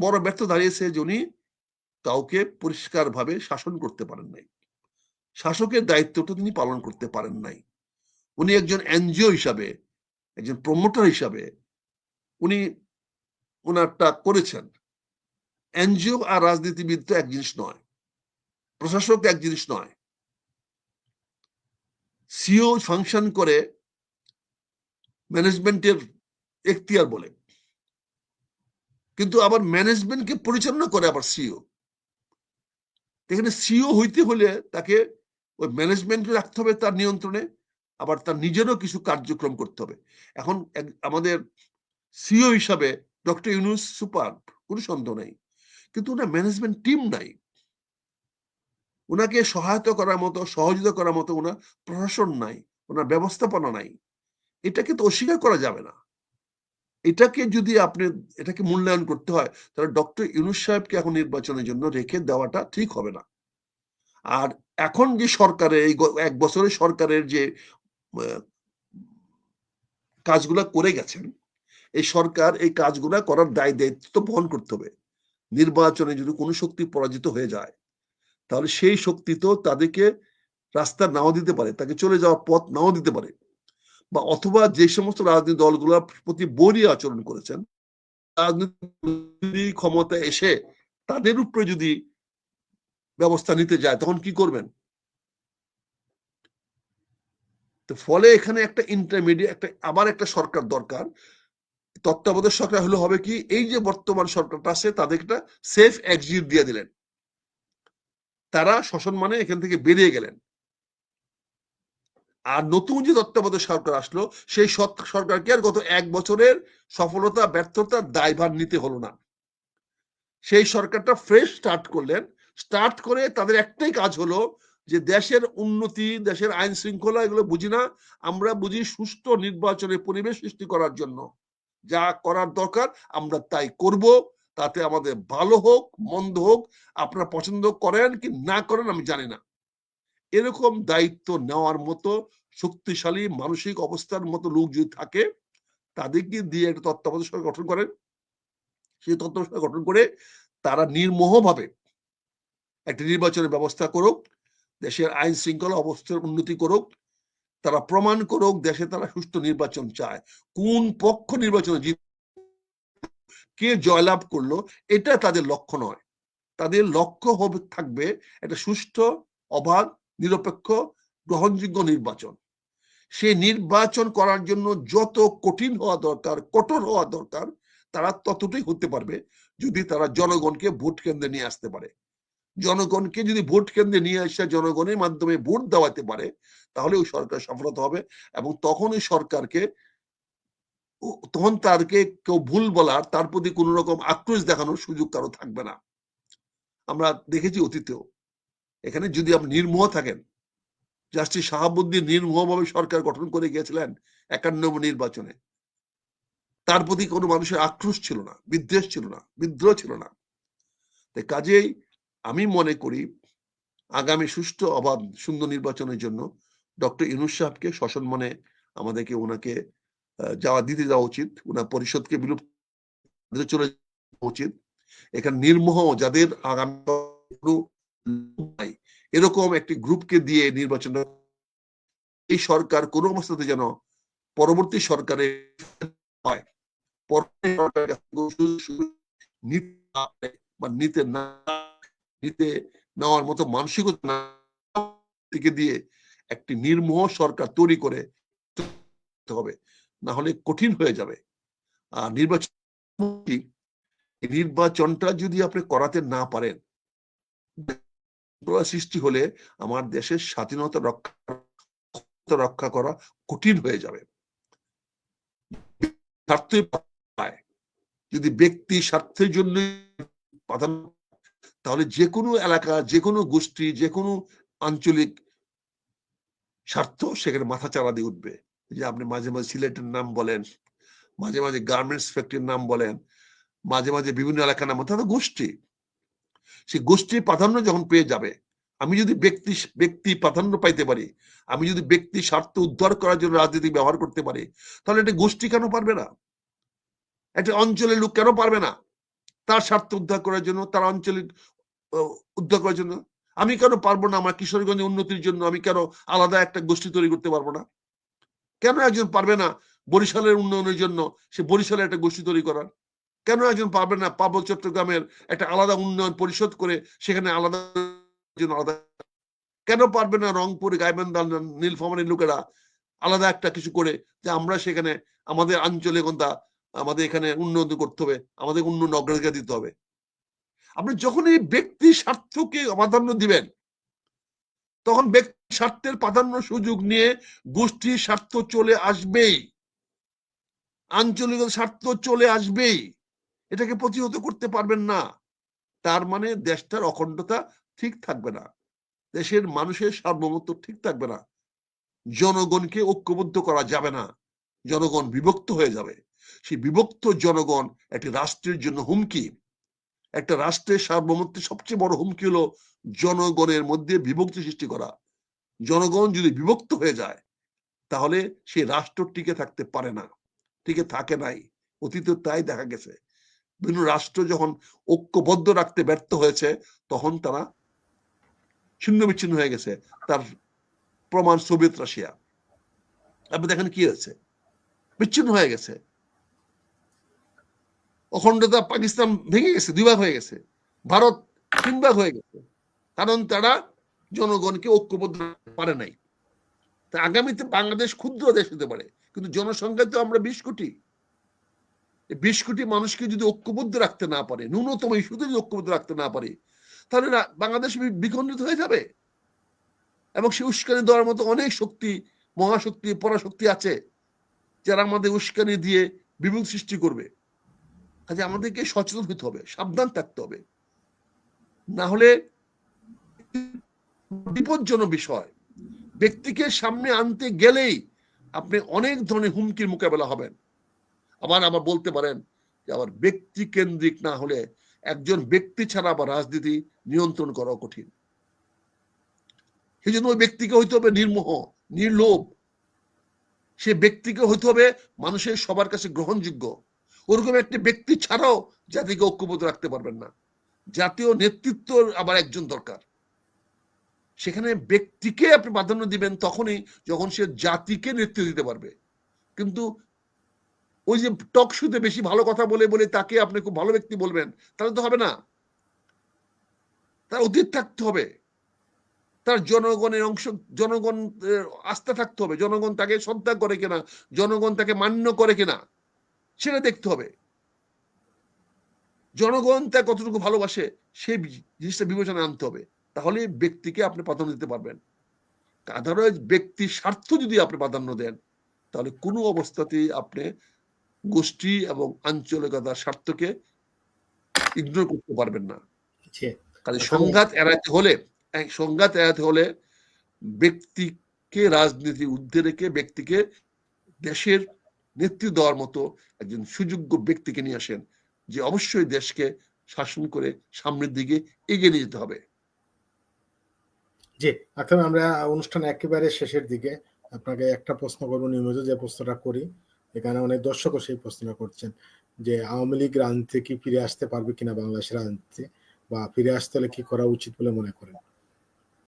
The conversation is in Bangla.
বড় ব্যর্থ দাঁড়িয়েছে যে উনি কাউকে পরিষ্কারভাবে শাসন করতে পারেন নাই। শাসকের দায়িত্বটা তিনি পালন করতে পারেন নাই। উনি একজন এনজিও হিসাবে, একজন প্রমোটার হিসাবে উনি ওনারটা করেছেন। এনজিও আর রাজনীতিবিদ তো এক জিনিস নয়, প্রশাসক এক জিনিস নয়। সিও ফাংশন করে ম্যানেজমেন্টের এখতিয়ার বলে। কিন্তু আবার ম্যানেজমেন্টকে পরিচালনা করে আবার সিও এখানে সিও হইতে হলে তাকে ওই ম্যানেজমেন্ট রাখতে হবে তার নিয়ন্ত্রণে, আবার তার নিজেরও কিছু কার্যক্রম করতে হবে। এখন আমাদের সিও হিসাবে ডক্টর ইউনুস সুপার, কোনো সন্দেহ নাই। কিন্তু ওনার ম্যানেজমেন্ট টিম নাই। ওনাকে সহায়তা করার মতো, সহযোগিতা করার মতো ওনার প্রশাসন নাই, ওনার ব্যবস্থাপনা নাই। এটাকে তো অস্বীকার করা যাবে না। এটাকে যদি আপনি, এটাকে মূল্যায়ন করতে হয়, তাহলে ডক্টর ইউনুস সাহেবকে এখন নির্বাচনের জন্য রেখে দেওয়াটা ঠিক হবে না। আর এখন যে সরকারের এই এক বছরের সরকারের যে কাজগুলা করে গেছেন, এই সরকার এই কাজগুলা করার দায়, দায়িত্ব তো বহন করতে হবে। নির্বাচনে যদি কোনো শক্তি পরাজিত হয়ে যায়, তাহলে সেই শক্তি তো তাদেরকে রাস্তা নাও দিতে পারে, তাকে চলে যাওয়ার পথ নাও দিতে পারে। বা অথবা যে সমস্ত রাজনৈতিক দলগুলোর প্রতি বলি আচরণ করেছেন, রাজনৈতিক ক্ষমতা এসে তাদের উপরে যদি ব্যবস্থা নিতে যায়, তখন কি করবেন? তো ফলে এখানে একটা ইন্টারমিডিয়েট একটা, আবার একটা সরকার দরকার। তত্ত্বাবধায়ক সরকার হলে হবে কি, এই যে বর্তমান সরকারটা আছে তাদের একটা সেফ এক্সিট দিয়ে দিলেন। তারা শাসন মানে এখান থেকে বেরিয়ে গেলেন। আর নতুন যে তত্ত্বাবধায়ক সরকার আসলো, সেই সরকারকে আর গত এক বছরের সফলতা ব্যর্থতার দায়ভার নিতে হলো না। সেই সরকারটা ফ্রেশ স্টার্ট করলেন। স্টার্ট করে তাদের একটাই কাজ হলো যে দেশের উন্নতি, দেশের আইন শৃঙ্খলা এগুলো বুঝি না, আমরা বুঝি সুষ্ঠু নির্বাচনের পরিবেশ সৃষ্টি করার জন্য। যা করার দরকার, আমরা তাই করব। তাতে আমাদের ভালো হোক, মন্দ হোক, আপনারা পছন্দ করেন কি না করেন আমি জানি না। এরকম দায়িত্ব নেওয়ার মতো শক্তিশালী মানসিক অবস্থার মতো লোক যদি থাকে, তাদেরকে দিয়ে একটা তত্ত্বাবধায়ক সরকার গঠন করেন। সেই তত্ত্বাবধায়ক গঠন করে তারা নির্মোহভাবে একটা নির্বাচনের ব্যবস্থা করুক, দেশের আইন শৃঙ্খলা অবস্থার উন্নতি করুক, তারা প্রমাণ করুক দেশে তারা সুষ্ঠু নির্বাচন চায়। কোন পক্ষ নির্বাচনে জিত কে জয়লাভ করল, এটা তাদের লক্ষ্য নয়। তাদের লক্ষ্য হবে, থাকবে একটা সুষ্ঠু অবাধ নিরপেক্ষ, গ্রহণযোগ্য নির্বাচন। সেই নির্বাচন করার জন্য যত কঠিন হওয়া দরকার, কঠোর হওয়া দরকার, তারা ততটাই হতে পারবে যদি তারা জনগণকে ভোট কেন্দ্রে নিয়ে আসতে পারে। জনগণকে যদি ভোট কেন্দ্রে নিয়ে আসে জনগণের মাধ্যমে ভোট দেওয়াতে পারে, তাহলে ওই সরকার সফলতা হবে এবং তখন ওই সরকারকে তখন তারকে কেউ ভুল বলার তার প্রতি কোন রকম আক্রোশ দেখানোর সুযোগ কারও থাকবে না। আমরা দেখেছি অতীতেও এখানে যদি আপনি নির্মোহ থাকেন, জাস্টিস শাহাবুদ্দিন নির্মোহভাবে সরকার গঠন করে গিয়েছিলেন একান্ন নির্বাচনে। তার প্রতি কোনো মানুষের আক্রোশ ছিল না, বিদ্বেষ ছিল না, বিদ্রোহ ছিল না। তাই কাজেই আমি মনে করি, আগামী সুষ্ঠু, অবাধ, সুন্দর নির্বাচনের জন্য ডক্টর ইনুস সাহেবকে মনে আমাদেরকে ওনাকে যাওয়া, দিতে যাওয়া উচিত। ওনার পরিষদকে বিলুপ্ত চলে উচিত। এখানে নির্মোহ যাদের আগামী এরকম একটি গ্রুপকে দিয়ে নির্বাচন এই সরকার কোন অবস্থাতে যেন পরবর্তী সরকারে হয়। নিতে না নিতে নেওয়ার মতো মানসিকতা থেকে দিয়ে একটি নির্মোহ সরকার তৈরি করে হবে। না হলে কঠিন হয়ে যাবে। আর নির্বাচন নির্বাচনটা যদি আপনি করাতে না পারেন সৃষ্টি হলে আমার দেশের স্বাধীনতা রক্ষা রক্ষা করা কঠিন হয়ে যাবে। যদি ব্যক্তি স্বার্থের জন্য তাহলে যে কোনো এলাকা যে কোনো গোষ্ঠী যে কোনো আঞ্চলিক স্বার্থ সেখানে মাথা চালা দিয়ে উঠবে। যে আপনি মাঝে মাঝে সিলেটের নাম বলেন, মাঝে মাঝে গার্মেন্টস ফ্যাক্টরির নাম বলেন, মাঝে মাঝে বিভিন্ন এলাকার নাম তাহলে গোষ্ঠী। সেই গোষ্ঠীর প্রাধান্য যখন পেয়ে যাবে, আমি যদি ব্যক্তি ব্যক্তি প্রাধান্য পাইতে পারি, আমি যদি ব্যক্তি স্বার্থ উদ্ধার করার জন্য রাজনীতি ব্যবহার করতে পারি, তাহলে একটা গোষ্ঠী কেন পারবে না? একটা অঞ্চলের লোক কেন পারবে না? তার স্বার্থ উদ্ধার করার জন্য, তার আঞ্চলিক উদ্ধার করার জন্য। আমি কেন পারব না আমার কিশোরগঞ্জের উন্নতির জন্য? আমি কেন আলাদা একটা গোষ্ঠী তৈরি করতে পারব না? কেন একজন পারবে না বরিশালের উন্নয়নের জন্য সে বরিশালে একটা গোষ্ঠী তৈরি করার? কেন একজন পারবে না? পাবল চট্টগ্রামের একটা আলাদা উন্নয়ন পরিষদ করে সেখানে আলাদা আলাদা কেন পারবে না রংপুর, গাইবান্ধা নীলফামারীর লোকেরা আলাদা একটা কিছু করে যে আমরা সেখানে আমাদের আঞ্চলিকতা আমাদের এখানে উন্নয়ন করতে হবে, আমাদের উন্নয়ন অগ্রাধিকার দিতে হবে। আপনি যখন এই ব্যক্তি স্বার্থকে প্রাধান্য দিবেন, তখন ব্যক্তি স্বার্থের প্রাধান্য সুযোগ নিয়ে গোষ্ঠীর স্বার্থ চলে আসবেই। আঞ্চলিক স্বার্থ চলে আসবেই। এটাকে প্রতিহত করতে পারবেন না। তার মানে দেশটার অখণ্ডতা ঠিক থাকবে না। দেশের মানুষের সার্বভৌমত্ব ঠিক থাকবে না। জনগণকে ঐক্যবদ্ধ করা যাবে না। জনগণ বিভক্ত হয়ে যাবে। সেই বিভক্ত জনগণ একটি রাষ্ট্রের জন্য হুমকি। একটা রাষ্ট্রের সার্বভৌমত্বের সবচেয়ে বড় হুমকি হলো জনগণের মধ্যে বিভক্তি সৃষ্টি করা। জনগণ যদি বিভক্ত হয়ে যায়, তাহলে সেই রাষ্ট্র টিকে থাকতে পারে না। টিকে থাকে নাই। অতীতে তাই দেখা গেছে। বিভিন্ন রাষ্ট্র যখন ঐক্যবদ্ধ রাখতে ব্যর্থ হয়েছে, তখন তারা ছিন্ন বিচ্ছিন্ন হয়ে গেছে। তার প্রমাণ সোভিয়েত রাশিয়া। আপনি দেখেন কি হয়েছে? বিচ্ছিন্ন হয়ে গেছে। অখণ্ডতা পাকিস্তান ভেঙে গেছে, দুই ভাগ হয়ে গেছে। ভারত তিন ভাগ হয়ে গেছে। কারণ তারা জনগণকে ঐক্যবদ্ধ পারে নাই। তা আগামীতে বাংলাদেশ ক্ষুদ্র দেশ হতে পারে, কিন্তু জনসংখ্যা তো আমরা বিশ কোটি। বিশ কোটি মানুষকে যদি ঐক্যবদ্ধ রাখতে না পারে, ন্যূনতম ইস্যুতে যদি ঐক্যবদ্ধ রাখতে না পারে, তাহলে বাংলাদেশ বিখণ্ডিত হয়ে যাবে। এবং সে উস্কানি দেওয়ার মতো অনেক শক্তি, মহাশক্তি, পরাশক্তি আছে, যারা আমাদের উস্কানি দিয়ে বিভুল সৃষ্টি করবে। কাজে আমাদেরকে সচেতন হতে হবে, সাবধান থাকতে হবে। না হলে বিপজ্জনক বিষয়। ব্যক্তিকে সামনে আনতে গেলেই আপনি অনেক ধরনের হুমকির মোকাবেলা হবেন। আবার আবার বলতে পারেন যে আবার ব্যক্তি কেন্দ্রিক না হলে একজন ব্যক্তি ছাড়া আবার রাজনীতি নিয়ন্ত্রণ করা কঠিন। সেই জন্য ওই ব্যক্তিকে হইতে হবে নির্মোহ, নির্লোভ। সে ব্যক্তিকে হইতে হবে মানুষের সবার কাছে গ্রহণযোগ্য। ওরকম একটি ব্যক্তি ছাড়াও জাতিকে ঐক্যবদ্ধ রাখতে পারবেন না। জাতীয় নেতৃত্ব আবার একজন দরকার। সেখানে ব্যক্তিকে আপনি প্রাধান্য দিবেন তখনই যখন সে জাতিকে নেতৃত্ব দিতে পারবে। কিন্তু ওই যে টক শুতে বেশি ভালো কথা বলে বলে তাকে আপনি খুব ভালো ব্যক্তি বলবেন, তাহলে তো হবে না। তার অতীত থাকতে হবে। তার জনগণের অংশ, জনগণ আস্থা থাকতে হবে। জনগণ তাকে শ্রদ্ধা করে কিনা, জনগণ তাকে মান্য করে কিনা, সেটা দেখতে হবে। জনগণ তা কতটুকু ভালোবাসে সেই জিনিসটা বিবেচনা আনতে হবে। তাহলে ব্যক্তিকে আপনি প্রাধান্য দিতে পারবেন। আদারওয়াইজ ব্যক্তির স্বার্থ যদি আপনি প্রাধান্য দেন, তাহলে কোনো অবস্থাতেই আপনি গোষ্ঠী এবং আঞ্চলিকতার স্বার্থকে ইগনোর করতে পারবেন না। কাজে সংঘাত এড়াতে হলে সংঘাত এড়াতে হলে ব্যক্তিকে রাজনীতি ঊর্ধ্বে রেখে ব্যক্তিকে দেশের নেতৃত্ব দেওয়ার মতো একজন সুযোগ্য ব্যক্তিকে নিয়ে আসেন যে অবশ্যই দেশকে শাসন করে সামনের দিকে এগিয়ে নিয়ে যেতে হবে। জি এখন আমরা অনুষ্ঠান একেবারে শেষের দিকে। আপনাকে একটা প্রশ্ন করব নিয়মিত যে প্রশ্নটা করি। এখানে অনেক দর্শকও সেই প্রশ্ন করছেন যে আওয়ামী লীগ রাজনীতি কি ফিরে আসতে পারবে কিনা বাংলাদেশের রাজনীতি বা ফিরে আসতে হলে কি করা উচিত বলে মনে করেন?